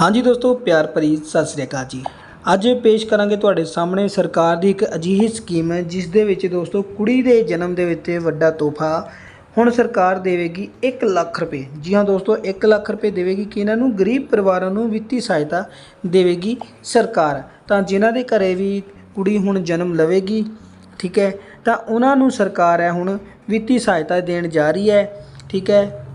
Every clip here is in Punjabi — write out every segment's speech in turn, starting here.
ਹਾਂਜੀ ਦੋਸਤੋ, ਪਿਆਰ ਭਰੀ ਸਤਿ ਸ੍ਰੀ ਅਕਾਲ ਜੀ। ਅੱਜ ਪੇਸ਼ ਕਰਾਂਗੇ ਤੁਹਾਡੇ ਸਾਹਮਣੇ ਸਰਕਾਰ ਦੀ ਇੱਕ ਅਜਿਹੀ ਸਕੀਮ ਹੈ, ਜਿਸ ਦੇ ਵਿੱਚ ਦੋਸਤੋ ਕੁੜੀ ਦੇ ਜਨਮ ਦੇ ਵਿੱਚ ਵੱਡਾ ਤੋਹਫਾ ਹੁਣ ਸਰਕਾਰ ਦੇਵੇਗੀ 1 ਲੱਖ ਰੁਪਏ। ਜੀ ਹਾਂ ਦੋਸਤੋ 1 ਲੱਖ ਰੁਪਏ ਦੇਵੇਗੀ ਕਿ ਇਹਨਾਂ ਨੂੰ ਗਰੀਬ ਪਰਿਵਾਰਾਂ ਨੂੰ ਵਿੱਤੀ ਸਹਾਇਤਾ ਦੇਵੇਗੀ ਸਰਕਾਰ। ਤਾਂ ਜਿਨ੍ਹਾਂ ਦੇ ਘਰੇ ਵੀ ਕੁੜੀ ਹੁਣ ਜਨਮ ਲਵੇਗੀ, ਠੀਕ ਹੈ, ਤਾਂ ਉਹਨਾਂ ਨੂੰ ਸਰਕਾਰ ਹੈ ਹੁਣ ਵਿੱਤੀ ਸਹਾਇਤਾ ਦੇਣ ਜਾ ਰਹੀ ਹੈ, ਠੀਕ ਹੈ।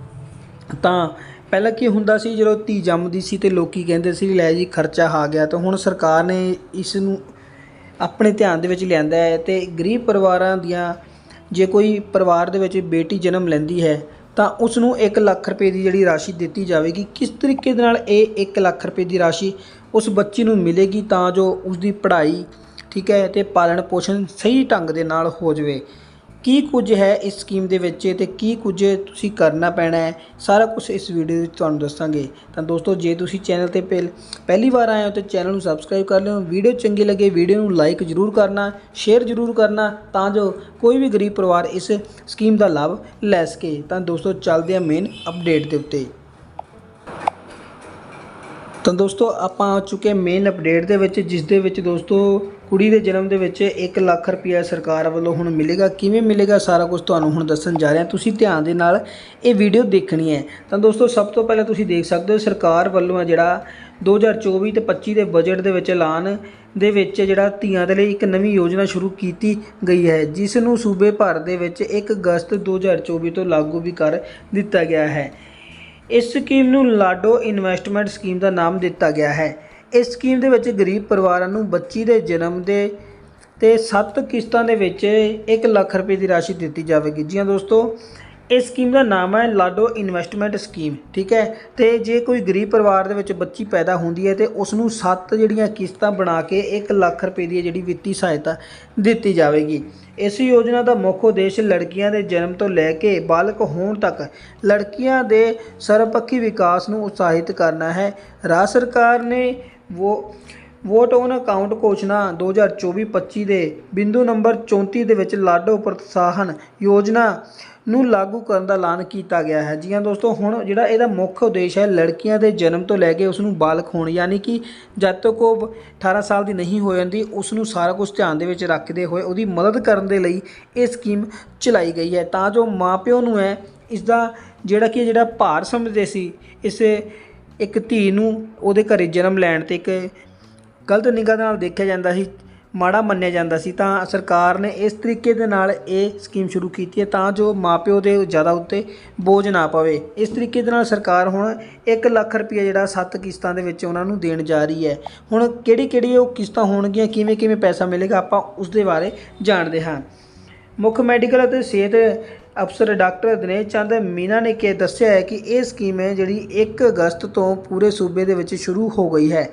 ਤਾਂ ਪਹਿਲਾਂ ਕੀ ਹੁੰਦਾ ਸੀ, ਜਦੋਂ ਧੀ ਜੰਮਦੀ ਸੀ ਤੇ ਲੋਕੀ ਕਹਿੰਦੇ ਸੀ, ਲੈ ਜੀ ਖਰਚਾ ਆ ਗਿਆ, ਤਾਂ ਹੁਣ ਸਰਕਾਰ ਨੇ ਇਸ ਨੂੰ ਆਪਣੇ ਧਿਆਨ ਦੇ ਵਿੱਚ ਲਿਆਂਦਾ ਹੈ ਤੇ ਗਰੀਬ ਪਰਿਵਾਰਾਂ ਦੀਆਂ ਜੇ ਕੋਈ ਪਰਿਵਾਰ ਦੇ ਵਿੱਚ ਬੇਟੀ ਜਨਮ ਲੈਂਦੀ ਹੈ, ਤਾਂ ਉਸ ਨੂੰ 1 ਲੱਖ ਰੁਪਏ ਦੀ ਜਿਹੜੀ ਰਾਸ਼ੀ ਦਿੱਤੀ ਜਾਵੇਗੀ। ਕਿਸ ਤਰੀਕੇ ਦੇ ਨਾਲ ਇਹ 1 ਲੱਖ ਰੁਪਏ ਦੀ ਰਾਸ਼ੀ ਉਸ ਬੱਚੀ ਨੂੰ ਮਿਲੇਗੀ ਤਾਂ ਜੋ ਉਸ ਦੀ ਪੜ੍ਹਾਈ ਠੀਕ ਹੈ ਤੇ ਪਾਲਣ ਪੋਸ਼ਣ ਸਹੀ ਢੰਗ ਦੇ ਨਾਲ ਹੋ ਜਾਵੇ? ਕੀ ਕੁਝ ਹੈ ਇਸ ਸਕੀਮ ਦੇ ਵਿੱਚ ਤੇ ਕੀ ਕੁਝ ਤੁਸੀਂ ਕਰਨਾ ਪੈਣਾ ਹੈ? ਸਾਰਾ ਕੁਝ ਇਸ ਵੀਡੀਓ ਵਿੱਚ ਤੁਹਾਨੂੰ ਦੱਸਾਂਗੇ। ਤਾਂ ਦੋਸਤੋ, ਜੇ ਤੁਸੀਂ ਚੈਨਲ ਤੇ ਪਹਿਲ- ਪਹਿਲੀ ਵਾਰ ਆਏ ਹੋ ਤਾਂ ਚੈਨਲ ਨੂੰ ਸਬਸਕ੍ਰਾਈਬ ਕਰ ਲਿਓ। ਵੀਡੀਓ ਚੰਗੀ ਲੱਗੇ ਵੀਡੀਓ ਨੂੰ ਲਾਈਕ ਜ਼ਰੂਰ ਕਰਨਾ ਸ਼ੇਅਰ ਜ਼ਰੂਰ ਕਰਨਾ, ਤਾਂ ਜੋ ਕੋਈ ਵੀ ਗਰੀਬ ਪਰਿਵਾਰ ਇਸ ਸਕੀਮ ਦਾ ਲਾਭ ਲੈ ਸਕੇ। ਤਾਂ ਦੋਸਤੋ, ਚੱਲਦੇ ਹਾਂ ਮੇਨ ਅਪਡੇਟ ਦੇ ਉੱਤੇ। ਤਾਂ ਦੋਸਤੋ, ਆਪਾਂ ਆ ਚੁੱਕੇ ਮੇਨ ਅਪਡੇਟ ਦੇ ਵਿੱਚ ਜਿਸ ਦੇ ਵਿੱਚ ਦੋਸਤੋ ਕੁੜੀ ਦੇ ਜਨਮ ਦੇ ਵਿੱਚ 1 ਲੱਖ ਰੁਪਇਆ ਸਰਕਾਰ ਵੱਲੋਂ ਹੁਣ ਮਿਲੇਗਾ। ਕਿਵੇਂ ਮਿਲੇਗਾ? ਸਾਰਾ ਕੁਝ ਤੁਹਾਨੂੰ ਹੁਣ ਦੱਸਣ ਜਾ ਰਿਹਾ। ਤੁਸੀਂ ਧਿਆਨ ਦੇ ਨਾਲ ਇਹ ਵੀਡੀਓ ਦੇਖਣੀ ਹੈ। ਤਾਂ ਦੋਸਤੋ, ਸਭ ਤੋਂ ਪਹਿਲਾਂ ਤੁਸੀਂ ਦੇਖ ਸਕਦੇ ਹੋ, ਸਰਕਾਰ ਵੱਲੋਂ ਆ ਜਿਹੜਾ 2024 ਤੇ 25 ਦੇ ਬਜਟ ਦੇ ਵਿੱਚ ਐਲਾਨ ਦੇ ਵਿੱਚ ਜਿਹੜਾ ਧੀਆਂ ਦੇ ਲਈ ਇੱਕ ਨਵੀਂ ਯੋਜਨਾ ਸ਼ੁਰੂ ਕੀਤੀ ਗਈ ਹੈ, ਜਿਸ ਨੂੰ ਸੂਬੇ ਭਰ ਦੇ ਵਿੱਚ 1 ਅਗਸਤ 2024 ਤੋਂ ਲਾਗੂ ਵੀ ਕਰ ਦਿੱਤਾ ਗਿਆ ਹੈ। ਇਸ ਸਕੀਮ ਨੂੰ ਲਾਡੋ ਇਨਵੈਸਟਮੈਂਟ ਸਕੀਮ ਦਾ ਨਾਮ ਦਿੱਤਾ ਗਿਆ ਹੈ। ਇਸ ਸਕੀਮ ਦੇ ਵਿੱਚ ਗਰੀਬ ਪਰਿਵਾਰਾਂ ਨੂੰ ਬੱਚੀ ਦੇ ਜਨਮ ਦੇ ਤੇ 7 ਕਿਸ਼ਤਾਂ ਦੇ ਵਿੱਚ 1 ਲੱਖ ਰੁਪਏ ਦੀ ਰਾਸ਼ੀ ਦਿੱਤੀ ਜਾਵੇਗੀ। ਜੀ ਹਾਂ ਦੋਸਤੋ ਇਸ ਸਕੀਮ ਦਾ ਨਾਮ ਹੈ ਲਾਡੋ ਇਨਵੈਸਟਮੈਂਟ ਸਕੀਮ ਠੀਕ ਹੈ? ਤੇ ਜੇ ਕੋਈ ਗਰੀਬ ਪਰਿਵਾਰ ਦੇ ਵਿੱਚ ਬੱਚੀ ਪੈਦਾ ਹੁੰਦੀ ਹੈ ਤੇ ਉਸ ਨੂੰ 7 ਜਿਹੜੀਆਂ ਕਿਸ਼ਤਾਂ ਬਣਾ ਕੇ 1 ਲੱਖ ਰੁਪਏ ਦੀ ਜਿਹੜੀ ਵਿੱਤੀ ਸਹਾਇਤਾ ਦਿੱਤੀ ਜਾਵੇਗੀ। ਇਸ ਯੋਜਨਾ ਦਾ ਮੁੱਖ ਉਦੇਸ਼ ਲੜਕੀਆਂ ਦੇ ਜਨਮ ਤੋਂ ਲੈ ਕੇ ਬਾਲਗ ਹੋਣ ਤੱਕ ਲੜਕੀਆਂ ਦੇ ਸਰਬਪੱਖੀ ਵਿਕਾਸ ਨੂੰ ਉਤਸ਼ਾਹਿਤ ਕਰਨਾ ਹੈ। ਰਾਜ ਸਰਕਾਰ ਨੇ ਵੋ ਵੋਟ ਔਨ ਅਕਾਊਂਟ ਘੋਸ਼ਣਾ 2024-25 ਦੇ ਬਿੰਦੂ ਨੰਬਰ 34 ਦੇ ਵਿੱਚ ਲਾਡੋ ਪ੍ਰੋਤਸਾਹਨ ਯੋਜਨਾ ਨੂੰ ਲਾਗੂ ਕਰਨ ਦਾ ਐਲਾਨ ਕੀਤਾ ਗਿਆ ਹੈ। ਜੀ ਹਾਂ ਦੋਸਤੋ, ਹੁਣ ਜਿਹੜਾ ਇਹਦਾ ਮੁੱਖ ਉਦੇਸ਼ ਹੈ, ਲੜਕੀਆਂ ਦੇ ਜਨਮ ਤੋਂ ਲੈ ਕੇ ਉਸ ਨੂੰ ਬਾਲਗ ਹੋਣ, ਯਾਨੀ ਕਿ ਜਦ ਤੱਕ ਉਹ 18 ਸਾਲ ਦੀ ਨਹੀਂ ਹੋ ਜਾਂਦੀ ਉਸ ਨੂੰ ਸਾਰਾ ਕੁਝ ਧਿਆਨ ਦੇ ਵਿੱਚ ਰੱਖਦੇ ਹੋਏ ਉਹਦੀ ਮਦਦ ਕਰਨ ਦੇ ਲਈ ਇਹ ਸਕੀਮ ਚਲਾਈ ਗਈ ਹੈ। ਤਾਂ ਜੋ ਮਾਪਿਓ ਨੂੰ ਹੈ ਇਸ ਦਾ ਜਿਹੜਾ ਕਿ ਜਿਹੜਾ ਭਾਰ ਸਮਝਦੇ ਸੀ, ਇਸ ਇੱਕ ਧੀ ਨੂੰ ਉਹਦੇ ਘਰੇ ਜਨਮ ਲੈਣ ਤੇ ਇੱਕ ਗਲਤ ਨਿਗਾਹ ਨਾਲ ਦੇਖਿਆ ਜਾਂਦਾ ਸੀ, ਮਾੜਾ ਮੰਨਿਆ ਜਾਂਦਾ ਸੀ, ਤਾਂ ਸਰਕਾਰ ਨੇ ਇਸ ਤਰੀਕੇ ਦੇ ਨਾਲ ਇਹ ਸਕੀਮ ਸ਼ੁਰੂ ਕੀਤੀ ਹੈ ਤਾਂ ਜੋ ਮਾਪਿਓ ਦੇ ਜ਼ਿਆਦਾ ਉੱਤੇ ਬੋਝ ਨਾ ਪਵੇ। ਇਸ ਤਰੀਕੇ ਦੇ ਨਾਲ ਸਰਕਾਰ ਹੁਣ 1 ਲੱਖ ਰੁਪਏ ਜਿਹੜਾ 7 ਕਿਸ਼ਤਾਂ ਦੇ ਵਿੱਚ ਉਹਨਾਂ ਨੂੰ ਦੇਣ ਜਾ ਰਹੀ ਹੈ। ਹੁਣ ਕਿਹੜੀ ਕਿਹੜੀ ਉਹ ਕਿਸ਼ਤਾਂ ਹੋਣਗੀਆਂ ਕਿਵੇਂ ਕਿਵੇਂ ਪੈਸਾ ਮਿਲੇਗਾ, ਆਪਾਂ ਉਸ ਦੇ ਬਾਰੇ ਜਾਣਦੇ ਹਾਂ। ਮੁੱਖ ਮੈਡੀਕਲ ਅਤੇ ਸਿਹਤ ਅਫਸਰ ਡਾਕਟਰ ਦਿਨੇਸ਼ ਚੰਦ ਮੀਨਾ ਨੇ ਕਿ ਦੱਸਿਆ ਹੈ ਕਿ ਇਹ ਸਕੀਮ ਹੈ ਜਿਹੜੀ 1 ਅਗਸਤ ਤੋਂ ਪੂਰੇ ਸੂਬੇ ਦੇ ਵਿੱਚ ਸ਼ੁਰੂ ਹੋ ਗਈ ਹੈ।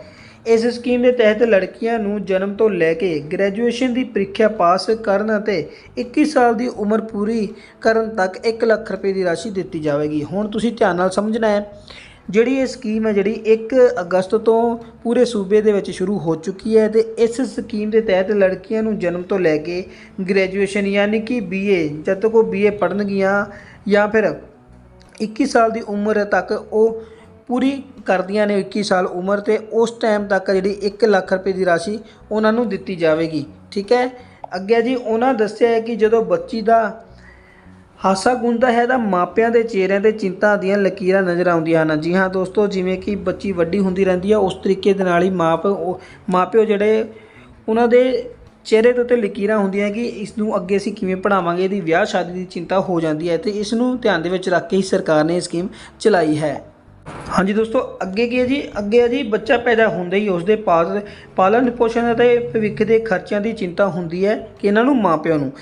ਇਸ ਸਕੀਮ ਦੇ ਤਹਿਤ ਲੜਕੀਆਂ ਨੂੰ ਜਨਮ ਤੋਂ ਲੈ ਕੇ ਗ੍ਰੈਜੂਏਸ਼ਨ ਦੀ ਪ੍ਰੀਖਿਆ ਪਾਸ ਕਰਨ ਅਤੇ 21 ਸਾਲ ਦੀ ਉਮਰ ਪੂਰੀ ਕਰਨ ਤੱਕ 1 ਲੱਖ ਰੁਪਏ ਦੀ ਰਾਸ਼ੀ ਦਿੱਤੀ ਜਾਵੇਗੀ। ਹੁਣ ਤੁਸੀਂ ਧਿਆਨ ਨਾਲ ਸਮਝਣਾ ਹੈ ਜਿਹੜੀ ਇਹ ਸਕੀਮ ਹੈ ਜਿਹੜੀ 1 ਅਗਸਤ ਤੋਂ ਪੂਰੇ ਸੂਬੇ ਦੇ ਵਿੱਚ ਸ਼ੁਰੂ ਹੋ ਚੁੱਕੀ ਹੈ ਤੇ ਇਸ ਸਕੀਮ ਦੇ ਤਹਿਤ ਲੜਕੀਆਂ ਨੂੰ ਜਨਮ ਤੋਂ ਲੈ ਕੇ ਗ੍ਰੈਜੂਏਸ਼ਨ ਯਾਨੀ ਕਿ ਬੀਏ ਜਦ ਤੱਕ ਉਹ ਬੀਏ ਪੜ੍ਹਨਗੀਆਂ ਜਾਂ ਫਿਰ 21 ਸਾਲ ਦੀ ਉਮਰ ਤੱਕ ਉਹ ਪੂਰੀ ਕਰਦੀਆਂ ਨੇ 21 ਸਾਲ ਉਮਰ ਤੇ ਉਸ ਟਾਈਮ ਤੱਕ ਜਿਹੜੀ 1 ਲੱਖ ਰੁਪਏ ਦੀ ਰਾਸ਼ੀ ਉਹਨਾਂ ਨੂੰ ਦਿੱਤੀ ਜਾਵੇਗੀ, ਠੀਕ ਹੈ? ਅੱਗੇ ਜੀ ਉਹਨਾਂ ਦੱਸਿਆ ਹੈ ਕਿ ਜਦੋਂ ਬੱਚੀ ਦਾ ਹਾਸਾ ਗੁੰਦਾ ਹੈ ਤਾਂ ਮਾਪਿਆਂ ਦੇ ਚਿਹਰਿਆਂ ਤੇ ਚਿੰਤਾ ਦੀਆਂ ਲਕੀਰਾਂ ਨਜ਼ਰ ਆਉਂਦੀਆਂ ਹਨ। ਜੀ ਹਾਂ ਦੋਸਤੋ, ਜਿਵੇਂ ਕਿ ਬੱਚੀ ਵੱਡੀ ਹੁੰਦੀ ਰਹਿੰਦੀ ਹੈ ਉਸ ਤਰੀਕੇ ਦੇ ਨਾਲ ਹੀ ਮਾਪ ਉਹ- ਮਾਪਿਓ ਜਿਹੜੇ ਉਹਨਾਂ ਦੇ ਚਿਹਰੇ ਦੇ ਉੱਤੇ ਲਕੀਰਾਂ ਹੁੰਦੀਆਂ ਕਿ ਇਸ ਨੂੰ ਅੱਗੇ ਅਸੀਂ ਕਿਵੇਂ ਪੜਾਵਾਂਗੇ ਇਹਦੀ ਵਿਆਹ ਸ਼ਾਦੀ ਦੀ ਚਿੰਤਾ ਹੋ ਜਾਂਦੀ ਹੈ ਤੇ ਇਸ ਨੂੰ ਧਿਆਨ ਦੇ ਵਿੱਚ ਰੱਖ ਕੇ ਹੀ ਸਰਕਾਰ ਨੇ ਇਹ ਸਕੀਮ ਚਲਾਈ ਹੈ। ਹਾਂਜੀ ਦੋਸਤੋ, ਅੱਗੇ ਕੀ ਹੈ ਜੀ? ਅੱਗੇ ਹੈ ਜੀ, ਬੱਚਾ ਪੈਦਾ ਹੁੰਦੇ ਹੀ ਉਸਦੇ ਪਾਲ ਪਾਲਣ ਪੋਸ਼ਣ ਅਤੇ ਭਵਿੱਖ ਦੇ ਖਰਚਿਆਂ ਦੀ ਚਿੰਤਾ ਹੁੰਦੀ ਹੈ ਕਿ ਇਹਨਾਂ ਨੂੰ ਮਾਪਿਆਂ ਨੂੰ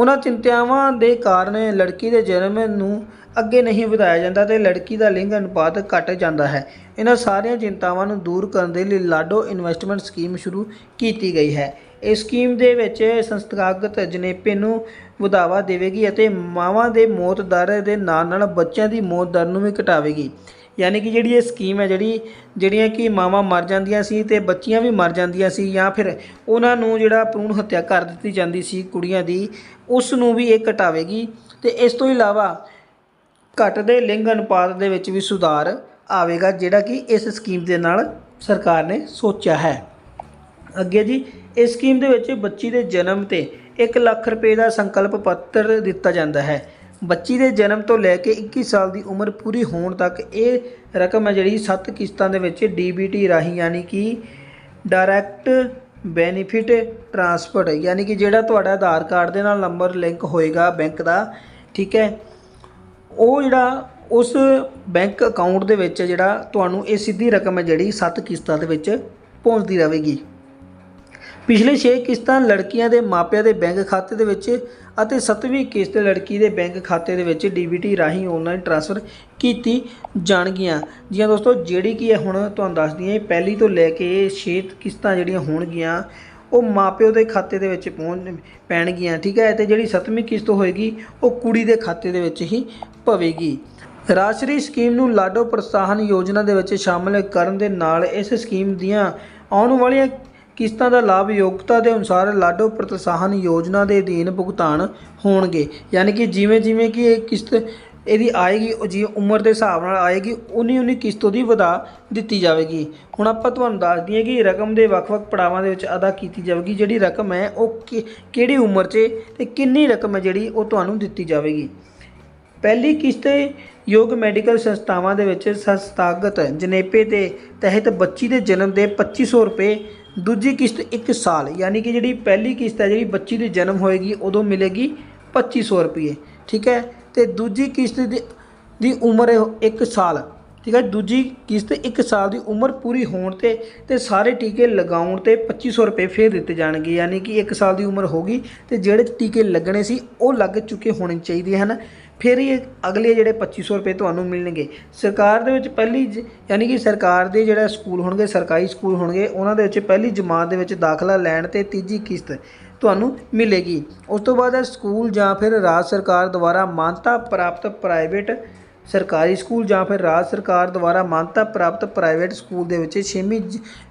ਉਹਨਾਂ ਚਿੰਤਾਵਾਂ ਦੇ ਕਾਰਨ ਲੜਕੀ ਦੇ ਜਨਮ ਨੂੰ ਅੱਗੇ ਨਹੀਂ ਵਧਾਇਆ ਜਾਂਦਾ ਤੇ ਲੜਕੀ ਦਾ ਲਿੰਗ ਅਨੁਪਾਤ ਘਟ ਜਾਂਦਾ ਹੈ। ਇਹਨਾਂ ਸਾਰੀਆਂ ਚਿੰਤਾਵਾਂ ਨੂੰ ਦੂਰ ਕਰਨ ਦੇ ਲਈ ਲਾਡੋ ਇਨਵੈਸਟਮੈਂਟ ਸਕੀਮ ਸ਼ੁਰੂ ਕੀਤੀ ਗਈ ਹੈ। ਇਸ ਸਕੀਮ ਦੇ ਵਿੱਚ ਸੰਸਥਾਗਤ ਜਨੇਪੇ ਨੂੰ ਵਧਾਵਾ ਦੇਵੇਗੀ ਅਤੇ ਮਾਵਾਂ ਦੇ ਮੌਤ ਦਰ ਦੇ ਨਾਲ ਨਾਲ ਬੱਚਿਆਂ ਦੀ ਮੌਤ ਦਰ ਨੂੰ ਵੀ ਘਟਾਵੇਗੀ। ਯਾਨੀ ਕਿ ਜਿਹੜੀ ਇਹ ਸਕੀਮ ਹੈ, ਜਿਹੜੀ, ਜਿਹੜੀਆਂ ਕਿ ਮਾਵਾਂ ਮਰ ਜਾਂਦੀਆਂ ਸੀ ਤੇ ਬੱਚੀਆਂ ਵੀ ਮਰ ਜਾਂਦੀਆਂ ਸੀ ਜਾਂ ਫਿਰ ਉਹਨਾਂ ਨੂੰ ਜਿਹੜਾ ਭਰੂਣ ਹੱਤਿਆ ਕਰ ਦਿੱਤੀ ਜਾਂਦੀ ਸੀ ਕੁੜੀਆਂ ਦੀ, ਉਸ ਨੂੰ ਵੀ ਇਹ ਘਟਾਵੇਗੀ ਤੇ ਇਸ ਤੋਂ ਇਲਾਵਾ ਘਟਦੇ ਲਿੰਗ ਅਨੁਪਾਤ ਦੇ ਵਿੱਚ ਵੀ ਸੁਧਾਰ ਆਵੇਗਾ, ਜਿਹੜਾ ਕਿ ਇਸ ਸਕੀਮ ਦੇ ਨਾਲ ਸਰਕਾਰ ਨੇ ਸੋਚਿਆ ਹੈ। ਅੱਗੇ ਜੀ, ਇਸ ਸਕੀਮ ਦੇ ਵਿੱਚ ਬੱਚੀ ਦੇ ਜਨਮ ਤੇ 1 ਲੱਖ ਰੁਪਏ ਦਾ ਸੰਕਲਪ ਪੱਤਰ ਦਿੱਤਾ ਜਾਂਦਾ ਹੈ। ਬੱਚੀ ਦੇ ਜਨਮ ਤੋਂ ਲੈ ਕੇ 21 ਸਾਲ ਦੀ ਉਮਰ ਪੂਰੀ ਹੋਣ ਤੱਕ ਇਹ ਰਕਮ ਹੈ ਜਿਹੜੀ 7 ਕਿਸ਼ਤਾਂ ਦੇ ਵਿੱਚ ਡੀਬੀਟੀ ਰਾਹੀਂ ਯਾਨੀ ਕਿ ਡਾਇਰੈਕਟ ਬੈਨੀਫਿਟ ਟ੍ਰਾਂਸਫਰ ਯਾਨੀ ਕਿ ਜਿਹੜਾ ਤੁਹਾਡਾ ਆਧਾਰ ਕਾਰਡ ਦੇ ਨਾਲ ਨੰਬਰ ਲਿੰਕ ਹੋਏਗਾ ਬੈਂਕ ਦਾ, ਠੀਕ ਹੈ? ਉਹ ਜਿਹੜਾ ਉਸ ਬੈਂਕ ਅਕਾਊਂਟ ਦੇ ਵਿੱਚ ਜਿਹੜਾ ਤੁਹਾਨੂੰ ਇਹ ਸਿੱਧੀ ਰਕਮ ਹੈ ਜਿਹੜੀ 7 ਕਿਸ਼ਤਾਂ ਦੇ ਵਿੱਚ ਪਹੁੰਚਦੀ ਰਹੇਗੀ। ਪਿਛਲੇ 6 ਕਿਸ਼ਤਾਂ ਲੜਕੀਆਂ ਦੇ ਮਾਪਿਆਂ ਦੇ ਬੈਂਕ ਖਾਤੇ ਦੇ ਵਿੱਚ ਅਤੇ 7ਵੀਂ ਕਿਸ਼ਤ ਲੜਕੀ ਦੇ ਬੈਂਕ ਖਾਤੇ ਦੇ ਵਿੱਚ ਡੀਬੀਟੀ ਰਾਹੀਂ ਆਨਲਾਈਨ ਟ੍ਰਾਂਸਫਰ ਕੀਤੀ ਜਾਣਗੀਆਂ। ਜੀਆਂ ਦੋਸਤੋ, ਜਿਹੜੀ ਕੀ ਹੈ ਹੁਣ ਤੁਹਾਨੂੰ ਦੱਸਦੀ ਹਾਂ ਪਹਿਲੀ ਤੋਂ ਲੈ ਕੇ 6 ਕਿਸ਼ਤਾਂ ਜਿਹੜੀਆਂ ਹੋਣਗੀਆਂ, ਉਹ ਮਾਪਿਓ ਦੇ ਖਾਤੇ ਦੇ ਵਿੱਚ ਪਹੁੰਚ ਪੈਣਗੀਆਂ, ਠੀਕ ਹੈ? ਤੇ ਜਿਹੜੀ 7ਵੀਂ ਕਿਸ਼ਤ ਹੋਏਗੀ, ਉਹ ਕੁੜੀ ਦੇ ਖਾਤੇ ਦੇ ਵਿੱਚ ਹੀ ਪਵੇਗੀ। ਰਾਸ਼ਟਰੀ ਸਕੀਮ ਨੂੰ ਲਾਡੋ ਪ੍ਰੋਤਸਾਹਨ ਯੋਜਨਾ ਦੇ ਵਿੱਚ ਸ਼ਾਮਲ ਕਰਨ ਦੇ ਨਾਲ ਇਸ ਸਕੀਮ ਦੀਆਂ ਆਉਣ ਵਾਲੀਆਂ ਕਿਸ਼ਤਾਂ ਦਾ ਲਾਭ ਯੋਗਤਾ ਦੇ ਅਨੁਸਾਰ ਲਾਡੋ ਪ੍ਰੋਤਸਾਹਨ ਯੋਜਨਾ ਦੇ ਅਧੀਨ ਭੁਗਤਾਨ ਹੋਣਗੇ। ਯਾਨੀ ਕਿ ਜਿਵੇਂ ਜਿਵੇਂ ਕਿ ਇਹ ਕਿਸ਼ਤ ਇਹਦੀ ਆਏਗੀ, ਉਹ ਜੀ ਉਮਰ ਦੇ ਹਿਸਾਬ ਨਾਲ ਆਏਗੀ, ਉਨੀ ਉਨੀ ਕਿਸ਼ਤ ਉਹਦੀ ਵਧਾ ਦਿੱਤੀ ਜਾਵੇਗੀ। ਹੁਣ ਆਪਾਂ ਤੁਹਾਨੂੰ ਦੱਸ ਦਈਏ ਕਿ ਰਕਮ ਦੇ ਵੱਖ-ਵੱਖ ਪੜਾਵਾਂ ਦੇ ਵਿੱਚ ਅਦਾ ਕੀਤੀ ਜਾਵੇਗੀ। ਜਿਹੜੀ ਰਕਮ ਹੈ, ਉਹ ਕਿ- ਕਿਹੜੀ ਉਮਰ 'ਚ ਤੇ ਕਿੰਨੀ ਰਕਮ ਹੈ ਜਿਹੜੀ ਉਹ ਤੁਹਾਨੂੰ ਦਿੱਤੀ ਜਾਵੇਗੀ। ਪਹਿਲੀ ਕਿਸ਼ਤ ਯੋਗ ਮੈਡੀਕਲ ਸੰਸਥਾਵਾਂ ਦੇ ਵਿੱਚ ਸੰਸਥਾਗਤ ਜਨੇਪੇ ਦੇ ਤਹਿਤ ਬੱਚੀ ਦੇ ਜਨਮ ਦੇ 2500 ਰੁਪਏ ਦੂਜੀ ਕਿਸ਼ਤ 1 ਸਾਲ, ਯਾਨੀ ਕਿ ਜਿਹੜੀ ਪਹਿਲੀ ਕਿਸ਼ਤ ਹੈ, ਜਿਹੜੀ ਬੱਚੀ ਦੇ ਜਨਮ ਹੋਏਗੀ, ਉਦੋਂ ਮਿਲੇਗੀ 2500 ਰੁਪਏ ਠੀਕ ਹੈ? ਤੇ ਦੂਜੀ ਕਿਸ਼ਤ ਦੀ ਦੀ ਉਮਰ 1 ਸਾਲ, ਠੀਕ ਹੈ? ਦੂਜੀ ਕਿਸ਼ਤ 1 ਸਾਲ ਦੀ ਉਮਰ ਪੂਰੀ ਹੋਣ ਤੇ ਤੇ ਸਾਰੇ ਟੀਕੇ ਲਗਾਉਣ ਤੇ 2500 ਰੁਪਏ ਫੇਰ ਦਿੱਤੇ ਜਾਣਗੇ, ਯਾਨੀ ਕਿ 1 ਸਾਲ ਦੀ ਉਮਰ ਹੋਗੀ ਤੇ ਜਿਹੜੇ ਟੀਕੇ ਲੱਗਣੇ ਸੀ, ਉਹ ਲੱਗ ਚੁੱਕੇ ਹੋਣੇ ਚਾਹੀਦੇ ਹਨ। ਫਿਰ ਇਹ ਅਗਲੇ ਜਿਹੜੇ 2500 ਰੁਪਏ ਤੁਹਾਨੂੰ ਮਿਲਣਗੇ। ਸਰਕਾਰ ਦੇ ਵਿੱਚ ਪਹਿਲੀ ਜ- ਯਾਨੀ ਕਿ ਸਰਕਾਰ ਦੇ ਜਿਹੜਾ ਸਕੂਲ ਹੋਣਗੇ, ਸਰਕਾਰੀ ਸਕੂਲ ਹੋਣਗੇ, ਉਹਨਾਂ ਦੇ ਵਿੱਚ ਪਹਿਲੀ ਜਮਾਤ ਦੇ ਵਿੱਚ ਦਾਖਲਾ ਲੈਣ ਤੇ ਤੀਜੀ ਕਿਸ਼ਤ ਤੁਹਾਨੂੰ ਮਿਲੇਗੀ। ਉਸ ਤੋਂ ਬਾਅਦ ਸਕੂਲ ਜਾਂ ਫਿਰ ਰਾਜ ਸਰਕਾਰ ਦੁਆਰਾ ਮਾਨਤਾ ਪ੍ਰਾਪਤ ਪ੍ਰਾਈਵੇਟ ਸਰਕਾਰੀ ਸਕੂਲ ਜਾਂ ਫਿਰ ਰਾਜ ਸਰਕਾਰ ਦੁਆਰਾ ਮਾਨਤਾ ਪ੍ਰਾਪਤ ਪ੍ਰਾਈਵੇਟ ਸਕੂਲ ਦੇ ਵਿੱਚ 6ਵੀਂ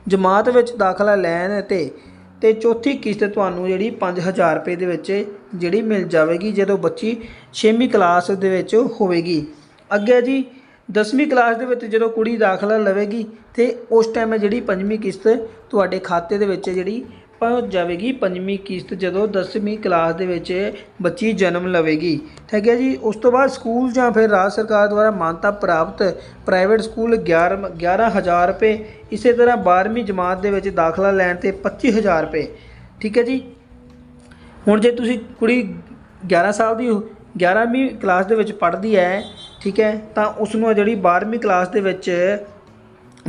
ਜਮਾਤ ਵਿੱਚ ਦਾਖਲਾ ਲੈਣ ਅਤੇ ਅਤੇ ਚੌਥੀ ਕਿਸ਼ਤ ਤੁਹਾਨੂੰ ਜਿਹੜੀ ਪੰਜ ਹਜ਼ਾਰ ਰੁਪਏ ਦੇ ਵਿੱਚ ਜਿਹੜੀ ਮਿਲ ਜਾਵੇਗੀ ਜਦੋਂ ਬੱਚੀ ਛੇਵੀਂ ਕਲਾਸ ਦੇ ਵਿੱਚ ਹੋਵੇਗੀ। ਅੱਗੇ ਜੀ 10ਵੀਂ ਕਲਾਸ ਦੇ ਵਿੱਚ ਜਦੋਂ ਕੁੜੀ ਦਾਖਲਾ ਲਵੇਗੀ ਤੇ ਉਸ ਟਾਈਮ ਜਿਹੜੀ ਪੰਜਵੀਂ ਕਿਸ਼ਤ ਤੁਹਾਡੇ ਖਾਤੇ ਦੇ ਵਿੱਚ ਜਿਹੜੀ ਪਹੁੰਚ ਜਾਵੇਗੀ ਪੰਜਵੀਂ ਕਿਸ਼ਤ ਜਦੋਂ 10ਵੀਂ ਕਲਾਸ ਦੇ ਵਿੱਚ ਬੱਚੀ ਜਨਮ ਲਵੇਗੀ। ਠੀਕ ਹੈ ਜੀ? ਉਸ ਤੋਂ ਬਾਅਦ ਸਕੂਲ ਜਾਂ ਫਿਰ ਰਾਜ ਸਰਕਾਰ ਦੁਆਰਾ ਮਾਨਤਾ ਪ੍ਰਾਪਤ ਪ੍ਰਾਈਵੇਟ ਸਕੂਲ 11 11000 ਰੁਪਏ, ਇਸੇ ਤਰ੍ਹਾਂ 12ਵੀਂ ਜਮਾਤ ਦੇ ਵਿੱਚ ਦਾਖਲਾ ਲੈਣ ਤੇ 25000 ਰੁਪਏ। ਠੀਕ ਹੈ ਜੀ? ਹੁਣ ਜੇ ਤੁਸੀਂ ਕੁੜੀ 11 ਸਾਲ ਦੀ 11ਵੀਂ ਕਲਾਸ ਦੇ ਵਿੱਚ ਪੜ੍ਹਦੀ ਹੈ, ਠੀਕ ਹੈ, ਤਾਂ ਉਸ ਨੂੰ ਜਿਹੜੀ 12ਵੀਂ ਕਲਾਸ ਦੇ ਵਿੱਚ,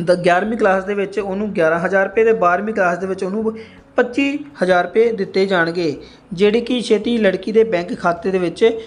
ਦ 11ਵੀਂ ਕਲਾਸ ਦੇ ਵਿੱਚ ਉਹਨੂੰ 11000 ਰੁਪਏ ਤੇ 12ਵੀਂ ਕਲਾਸ ਦੇ ਵਿੱਚ ਉਹਨੂੰ 25000 ਰੁਪਏ ਦਿੱਤੇ ਜਾਣਗੇ, ਜਿਹੜੀ ਕਿ ਛੇਤੀ ਲੜਕੀ ਦੇ ਬੈਂਕ ਖਾਤੇ ਦੇ ਵਿੱਚ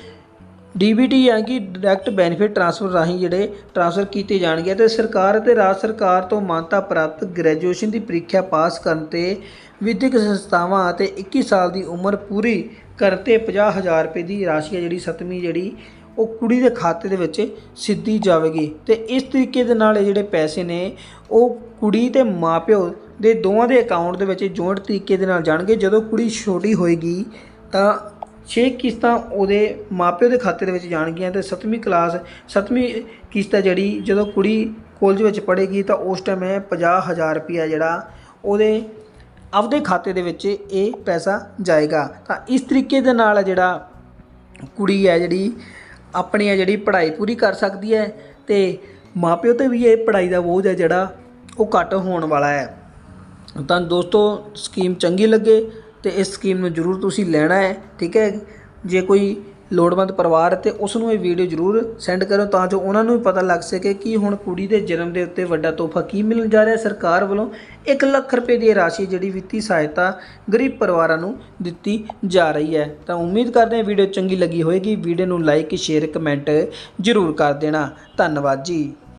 ਡੀਬੀਟੀ ਯਾਨੀ ਕਿ ਡਾਇਰੈਕਟ ਬੈਨੀਫਿਟ ਟ੍ਰਾਂਸਫਰ ਰਾਹੀਂ ਜਿਹੜੇ ਟ੍ਰਾਂਸਫਰ ਕੀਤੇ ਜਾਣਗੇ ਤੇ ਸਰਕਾਰ ਅਤੇ ਰਾਜ ਸਰਕਾਰ ਤੋਂ ਮਾਨਤਾ ਪ੍ਰਾਪਤ ਗ੍ਰੈਜੂਏਸ਼ਨ ਦੀ ਪ੍ਰੀਖਿਆ ਪਾਸ ਕਰਨ ਤੇ ਵਿਦਿਅਕ ਸੰਸਥਾਵਾਂ ਅਤੇ 21 ਸਾਲ ਦੀ ਉਮਰ ਪੂਰੀ ਕਰਤੇ 50000 ਰੁਪਏ ਦੀ ਰਾਸ਼ੀ ਹੈ ਜਿਹੜੀ ਸੱਤਵੀਂ ਜਿਹੜੀ, ਉਹ ਕੁੜੀ ਦੇ ਖਾਤੇ ਦੇ ਵਿੱਚ ਸਿੱਧੀ ਜਾਵੇਗੀ। ਤੇ ਇਸ ਤਰੀਕੇ ਦੇ ਨਾਲ ਇਹ ਜਿਹੜੇ ਪੈਸੇ ਨੇ, ਉਹ ਕੁੜੀ ਤੇ ਮਾਪਿਓ ਦੇ ਦੋਵਾਂ ਦੇ ਅਕਾਊਂਟ ਦੇ ਵਿੱਚ ਜੁਆਇੰਟ ਤਰੀਕੇ ਦੇ ਨਾਲ ਜਾਣਗੇ। ਜਦੋਂ ਕੁੜੀ ਛੋਟੀ ਹੋਏਗੀ, ਤਾਂ 6 ਕਿਸ਼ਤਾਂ ਉਹਦੇ ਮਾਪਿਓ ਦੇ ਖਾਤੇ ਦੇ ਵਿੱਚ ਜਾਣਗੀਆਂ ਤੇ 7ਵੀਂ ਕਲਾਸ 7ਵੀਂ ਕਿਸ਼ਤ ਹੈ ਜਿਹੜੀ, ਜਦੋਂ ਕੁੜੀ ਕਾਲਜ ਵਿੱਚ ਪੜ੍ਹੇਗੀ ਤਾਂ ਉਸ ਟਾਈਮ ਇਹ 50000 ਰੁਪਇਆ ਜਿਹੜਾ ਉਹਦੇ ਆਪਦੇ ਖਾਤੇ ਦੇ ਵਿੱਚ ਇਹ ਪੈਸਾ ਜਾਏਗਾ। ਤਾਂ ਇਸ ਤਰੀਕੇ ਦੇ ਨਾਲ ਜਿਹੜਾ ਕੁੜੀ ਹੈ ਜਿਹੜੀ, ਆਪਣੀ ਹੈ ਜਿਹੜੀ ਪੜ੍ਹਾਈ ਪੂਰੀ ਕਰ ਸਕਦੀ ਹੈ ਤੇ ਮਾਪਿਓ ਤੇ ਵੀ ਇਹ ਪੜ੍ਹਾਈ ਦਾ ਬੋਝ ਹੈ ਜਿਹੜਾ ਉਹ ਘੱਟ ਹੋਣ ਵਾਲਾ ਹੈ। ਤਾਂ ਦੋਸਤੋ ਸਕੀਮ ਚੰਗੀ ਲੱਗੇ ਅਤੇ ਇਸ ਸਕੀਮ ਨੂੰ ਜਰੂਰ ਤੁਸੀਂ ਲੈਣਾ ਹੈ, ਠੀਕ ਹੈ? ਜੇ ਕੋਈ ਲੋੜਵੰਦ ਪਰਿਵਾਰ ਹੈ ਉਸ ਨੂੰ ਇਹ ਵੀਡੀਓ ਜਰੂਰ ਸੈਂਡ ਕਰੋ ਤਾਂ ਜੋ ਉਹਨਾਂ ਨੂੰ ਵੀ ਪਤਾ ਲੱਗ ਸਕੇ ਕਿ ਹੁਣ ਕੁੜੀ ਦੇ ਜਨਮ ਦੇ ਉੱਤੇ ਵੱਡਾ ਤੋਹਫਾ ਕੀ ਮਿਲਣ ਜਾ ਰਿਹਾ ਸਰਕਾਰ ਵੱਲੋਂ 1 ਲੱਖ ਰੁਪਏ ਦੀ ਰਾਸ਼ੀ ਜਿਹੜੀ ਵਿੱਤੀ ਸਹਾਇਤਾ ਗਰੀਬ ਪਰਿਵਾਰਾਂ ਨੂੰ ਦਿੱਤੀ ਜਾ ਰਹੀ ਹੈ। ਤਾਂ ਉਮੀਦ ਕਰਦੇ ਹਾਂ ਵੀਡੀਓ ਚੰਗੀ ਲੱਗੀ ਹੋਵੇਗੀ ਵੀਡੀਓ ਨੂੰ ਲਾਈਕ ਸ਼ੇਅਰ ਕਮੈਂਟ ਜਰੂਰ ਕਰ ਦੇਣਾ। ਧੰਨਵਾਦ ਜੀ।